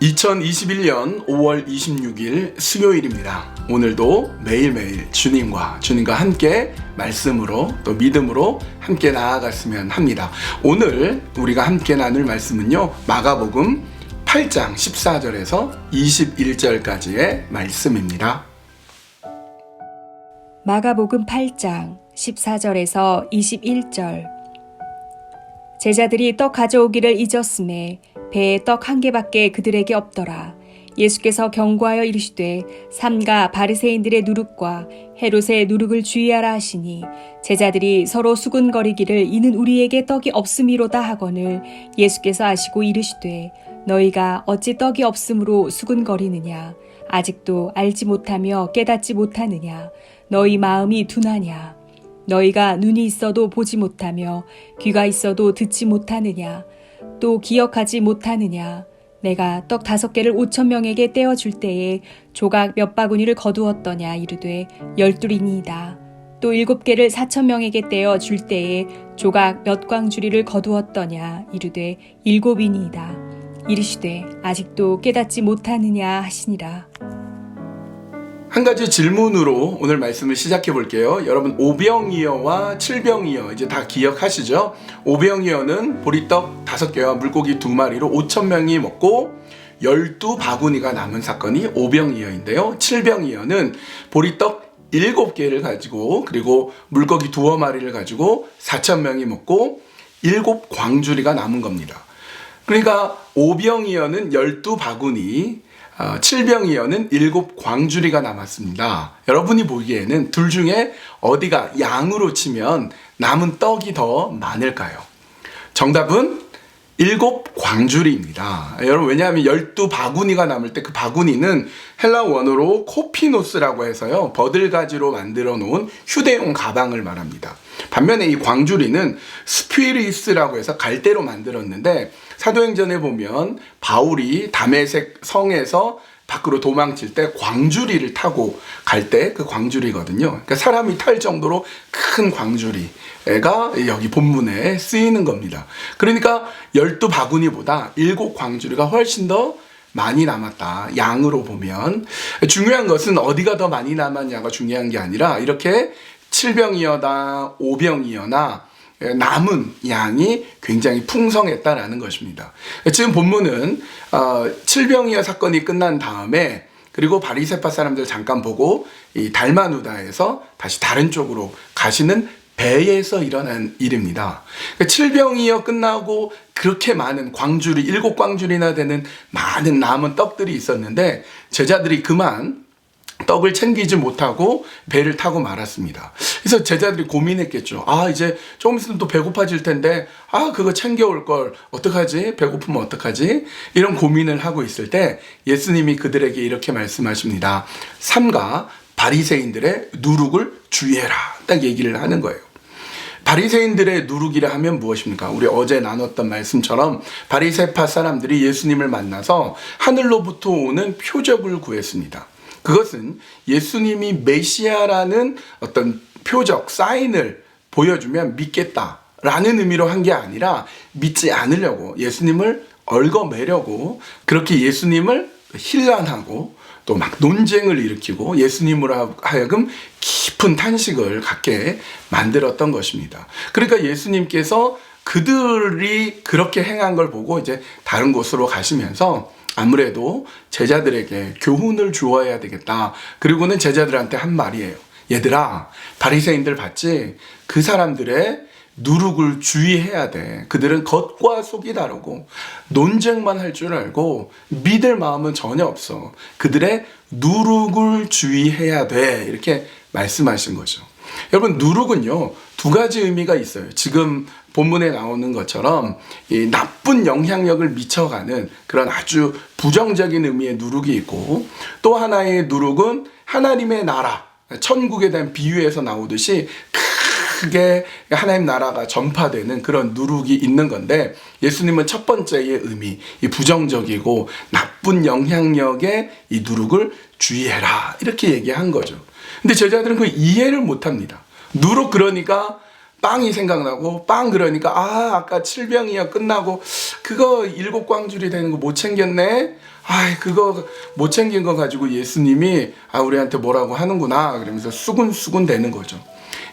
2021년 5월 26일 수요일입니다. 오늘도 매일매일 주님과 주님과 함께 말씀으로 또 믿음으로 함께 나아갔으면 합니다. 오늘 우리가 함께 나눌 말씀은요. 마가복음 8장 14절에서 21절까지의 말씀입니다. 마가복음 8장 14절에서 21절 제자들이 떡 가져오기를 잊었음에 배에 떡 한 개밖에 그들에게 없더라. 예수께서 경고하여 이르시되 삼가 바리새인들의 누룩과 헤롯의 누룩을 주의하라 하시니 제자들이 서로 수군거리기를 이는 우리에게 떡이 없음이로다 하거늘 예수께서 아시고 이르시되 너희가 어찌 떡이 없음으로 수군거리느냐? 아직도 알지 못하며 깨닫지 못하느냐? 너희 마음이 둔하냐? 너희가 눈이 있어도 보지 못하며 귀가 있어도 듣지 못하느냐 또 기억하지 못하느냐. 내가 떡 다섯 개를 오천 명에게 떼어 줄 때에 조각 몇 바구니를 거두었더냐 이르되 열둘이니이다. 또 일곱 개를 사천 명에게 떼어 줄 때에 조각 몇 광주리를 거두었더냐 이르되 일곱이니이다. 이르시되 아직도 깨닫지 못하느냐 하시니라 한 가지 질문으로 오늘 말씀을 시작해 볼게요. 여러분 오병이어와 칠병이어 이제 다 기억하시죠? 오병이어는 보리떡 다섯 개와 물고기 두 마리로 5천 명이 먹고 열두 바구니가 남은 사건이 오병이어인데요. 칠병이어는 보리떡 일곱 개를 가지고 그리고 물고기 두어 마리를 가지고 4천 명이 먹고 일곱 광주리가 남은 겁니다. 그러니까 오병이어는 열두 바구니, 어, 칠병이어는 일곱 광주리가 남았습니다. 여러분이 보기에는 둘 중에 어디가 양으로 치면 남은 떡이 더 많을까요? 정답은 일곱 광주리입니다. 여러분 왜냐하면 열두 바구니가 남을 때 그 바구니는 헬라 원어로 코피노스라고 해서요 버들가지로 만들어 놓은 휴대용 가방을 말합니다. 반면에 이 광주리는 스피리스라고 해서 갈대로 만들었는데 사도행전에 보면 바울이 다메섹 성에서 밖으로 도망칠 때 광주리를 타고 갈 때 그 광주리거든요. 그러니까 사람이 탈 정도로 큰 광주리가 여기 본문에 쓰이는 겁니다. 그러니까 열두 바구니보다 일곱 광주리가 훨씬 더 많이 남았다. 양으로 보면. 중요한 것은 어디가 더 많이 남았냐가 중요한 게 아니라 이렇게 7병이어나 5병이어나 남은 양이 굉장히 풍성했다라는 것입니다. 지금 본문은 어, 7병이어 사건이 끝난 다음에 그리고 바리세파 사람들 잠깐 보고 이 달마누다에서 다시 다른 쪽으로 가시는 배에서 일어난 일입니다. 그러니까 7병이어 끝나고 그렇게 많은 광주리, 일곱 광주리나 되는 많은 남은 떡들이 있었는데 제자들이 그만 떡을 챙기지 못하고 배를 타고 말았습니다. 그래서 제자들이 고민했겠죠. 아, 이제 조금 있으면 또 배고파질 텐데, 아, 그거 챙겨올 걸, 어떡하지? 배고프면 어떡하지? 이런 고민을 하고 있을 때 예수님이 그들에게 이렇게 말씀하십니다. 삼가 바리새인들의 누룩을 주의해라. 딱 얘기를 하는 거예요. 바리새인들의 누룩이라 하면 무엇입니까? 우리 어제 나눴던 말씀처럼 바리새파 사람들이 예수님을 만나서 하늘로부터 오는 표적을 구했습니다. 그것은 예수님이 메시아라는 어떤 표적, 사인을 보여주면 믿겠다 라는 의미로 한 게 아니라 믿지 않으려고 예수님을 얽어매려고 그렇게 예수님을 힐난하고 또 막 논쟁을 일으키고 예수님으로 하여금 깊은 탄식을 갖게 만들었던 것입니다. 그러니까 예수님께서 그들이 그렇게 행한 걸 보고 이제 다른 곳으로 가시면서 아무래도 제자들에게 교훈을 주어야 되겠다. 그리고는 제자들한테 한 말이에요. 얘들아, 바리새인들 봤지? 그 사람들의 누룩을 주의해야 돼. 그들은 겉과 속이 다르고 논쟁만 할 줄 알고 믿을 마음은 전혀 없어. 그들의 누룩을 주의해야 돼. 이렇게 말씀하신 거죠. 여러분, 누룩은요, 두 가지 의미가 있어요. 지금 본문에 나오는 것처럼 이 나쁜 영향력을 미쳐가는 그런 아주 부정적인 의미의 누룩이 있고 또 하나의 누룩은 하나님의 나라, 천국에 대한 비유에서 나오듯이 크게 하나님 나라가 전파되는 그런 누룩이 있는 건데 예수님은 첫 번째의 의미, 이 부정적이고 나쁜 영향력의 이 누룩을 주의해라 이렇게 얘기한 거죠. 근데 제자들은 그 이해를 못 합니다. 누룩 그러니까 빵이 생각나고 빵 그러니까 아 아까 칠병이야 끝나고 그거 일곱 광줄이 되는 거 못 챙겼네 아, 그거 못 챙긴 거 가지고 예수님이 아 우리한테 뭐라고 하는구나 그러면서 수군수군 되는 거죠.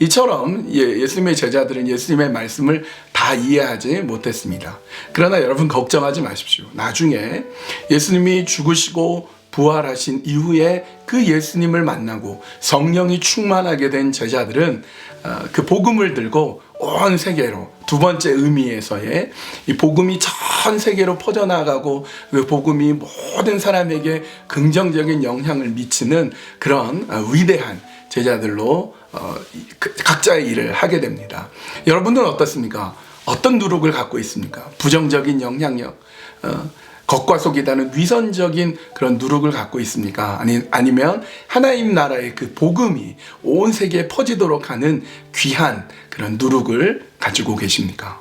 이처럼 예, 예수님의 제자들은 예수님의 말씀을 다 이해하지 못했습니다. 그러나 여러분 걱정하지 마십시오. 나중에 예수님이 죽으시고 부활하신 이후에 그 예수님을 만나고 성령이 충만하게 된 제자들은 어, 그 복음을 들고 온 세계로 두 번째 의미에서의 이 복음이 전 세계로 퍼져나가고 그 복음이 모든 사람에게 긍정적인 영향을 미치는 그런 어, 위대한 제자들로 어, 이- 그 각자의 일을 하게 됩니다. 여러분들은 어떻습니까? 어떤 누룩을 갖고 있습니까? 부정적인 영향력, 어, 겉과 속이 다른 위선적인 그런 누룩을 갖고 있습니까? 아니, 아니면 하나님 나라의 그 복음이 온 세계에 퍼지도록 하는 귀한 그런 누룩을 가지고 계십니까?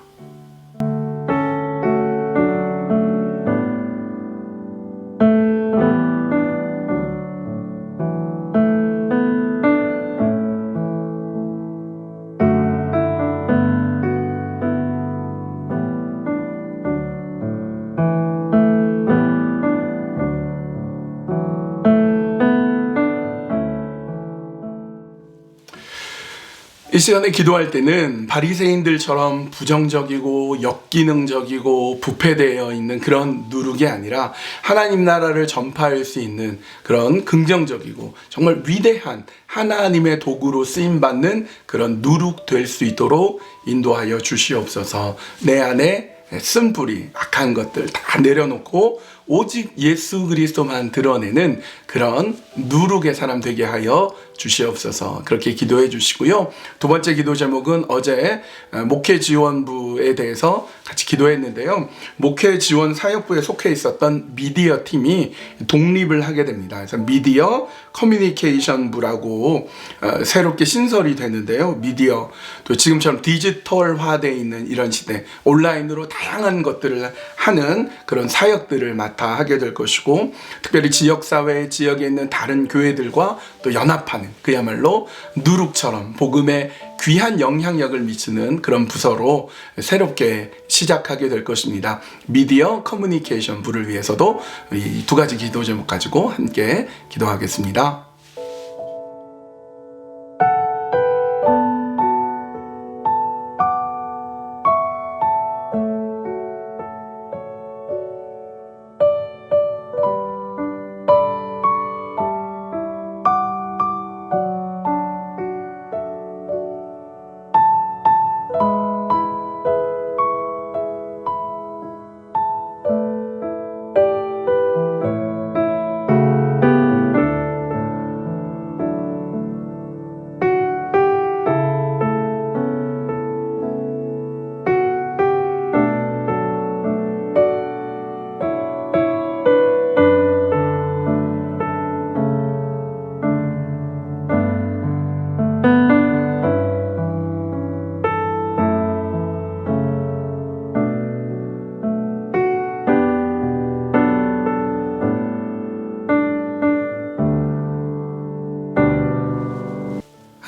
이 시간에 기도할 때는 바리새인들처럼 부정적이고 역기능적이고 부패되어 있는 그런 누룩이 아니라 하나님 나라를 전파할 수 있는 그런 긍정적이고 정말 위대한 하나님의 도구로 쓰임 받는 그런 누룩 될 수 있도록 인도하여 주시옵소서. 내 안에 쓴 뿌리 악한 것들 다 내려놓고 오직 예수 그리스도만 드러내는 그런 누룩의 사람 되게 하여 주시옵소서. 그렇게 기도해 주시고요. 두 번째 기도 제목은 어제 목회 지원부에 대해서 같이 기도했는데요. 목회 지원 사역부에 속해 있었던 미디어 팀이 독립을 하게 됩니다. 그래서 미디어 커뮤니케이션부라고 어, 새롭게 신설이 되는데요. 미디어 또 지금처럼 디지털화되어 있는 이런 시대 온라인으로 다 양한 것들을 하는 그런 사역들을 맡아 하게 될 것이고 특별히 지역사회 지역에 있는 다른 교회들과 또 연합하는 그야말로 누룩처럼 복음에 귀한 영향력을 미치는 그런 부서로 새롭게 시작하게 될 것입니다. 미디어 커뮤니케이션 부를 위해서도 이 두 가지 기도 제목 가지고 함께 기도하겠습니다.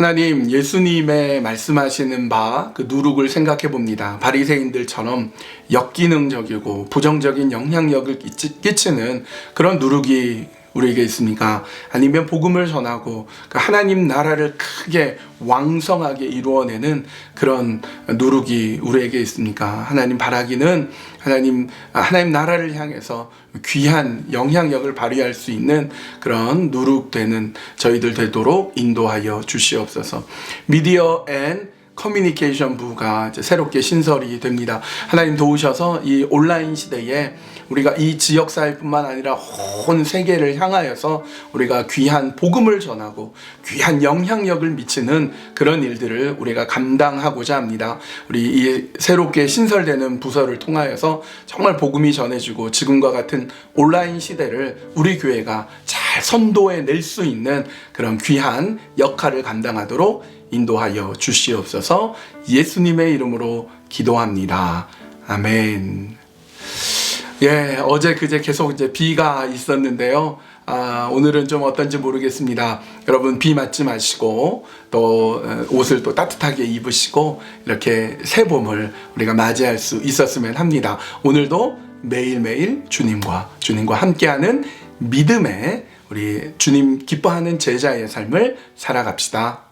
하나님 예수님의 말씀하시는 바 그 누룩을 생각해 봅니다. 바리새인들처럼 역기능적이고 부정적인 영향력을 끼치- 끼치는 그런 누룩이 우리에게 있습니까? 아니면 복음을 전하고 그 하나님 나라를 크게 왕성하게 이루어내는 그런 누룩이 우리에게 있습니까? 하나님 바라기는 하나님 하나님 나라를 향해서 귀한 영향력을 발휘할 수 있는 그런 누룩되는 저희들 되도록 인도하여 주시옵소서. 미디어 앤 커뮤니케이션 부가 새롭게 신설이 됩니다. 하나님 도우셔서 이 온라인 시대에 우리가 이 지역 사회뿐만 아니라 온 세계를 향하여서 우리가 귀한 복음을 전하고 귀한 영향력을 미치는 그런 일들을 우리가 감당하고자 합니다. 우리 이 새롭게 신설되는 부서를 통하여서 정말 복음이 전해지고 지금과 같은 온라인 시대를 우리 교회가 잘 선도해 낼 수 있는 그런 귀한 역할을 감당하도록 인도하여 주시옵소서 예수님의 이름으로 기도합니다. 아멘. 예, 어제 그제 계속 이제 비가 있었는데요. 아, 오늘은 좀 어떤지 모르겠습니다. 여러분 비 맞지 마시고 또 어, 옷을 또 따뜻하게 입으시고 이렇게 새 봄을 우리가 맞이할 수 있었으면 합니다. 오늘도 매일매일 주님과 주님과 함께하는 믿음의 우리 주님 기뻐하는 제자의 삶을 살아갑시다.